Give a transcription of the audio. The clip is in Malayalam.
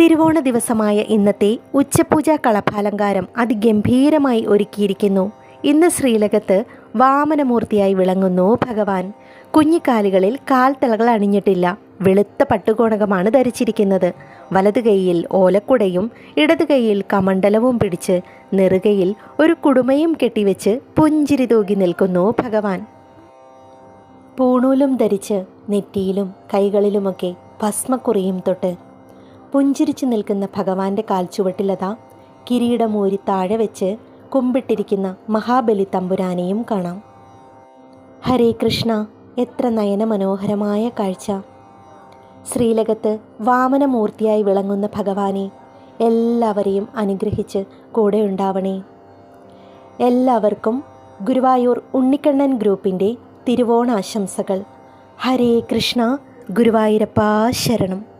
തിരുവോണ ദിവസമായ ഇന്നത്തെ ഉച്ചപൂജ കളഭാലങ്കാരം അതിഗംഭീരമായി ഒരുക്കിയിരിക്കുന്നു. ഇന്ന് ശ്രീലകത്ത് വാമനമൂർത്തിയായി വിളങ്ങുന്നു ഭഗവാൻ. കുഞ്ഞിക്കാലുകളിൽ കാൽത്തളകൾ അണിഞ്ഞിട്ടില്ല. വെളുത്ത പട്ടുകോണകമാണ് ധരിച്ചിരിക്കുന്നത്. വലതു കൈയിൽ ഓലക്കുടയും ഇടതു കൈയിൽ കമണ്ഡലവും പിടിച്ച് നെറുകയിൽ ഒരു കുടുമയും കെട്ടിവെച്ച് പുഞ്ചിരി തൂകി നിൽക്കുന്നു ഭഗവാൻ. പൂണൂലും ധരിച്ച് നെറ്റിയിലും കൈകളിലുമൊക്കെ ഭസ്മക്കുറിയും തൊട്ട് പുഞ്ചിരിച്ചു നിൽക്കുന്ന ഭഗവാന്റെ കാൽച്ചുവട്ടിലതാ കിരീടമൂരി താഴെ വെച്ച് കുമ്പിട്ടിരിക്കുന്ന മഹാബലി തമ്പുരാനെയും കാണാം. ഹരേ കൃഷ്ണ എത്ര നയനമനോഹരമായ കാഴ്ച. ശ്രീലകത്ത് വാമനമൂർത്തിയായി വിളങ്ങുന്ന ഭഗവാനെ എല്ലാവരെയും അനുഗ്രഹിച്ച് കൂടെ ഉണ്ടാവണേ. എല്ലാവർക്കും ഗുരുവായൂർ ഉണ്ണിക്കണ്ണൻ ഗ്രൂപ്പിന്റെ തിരുവോണാശംസകൾ. ഹരേ കൃഷ്ണ ഗുരുവായൂരപ്പാ ശരണം.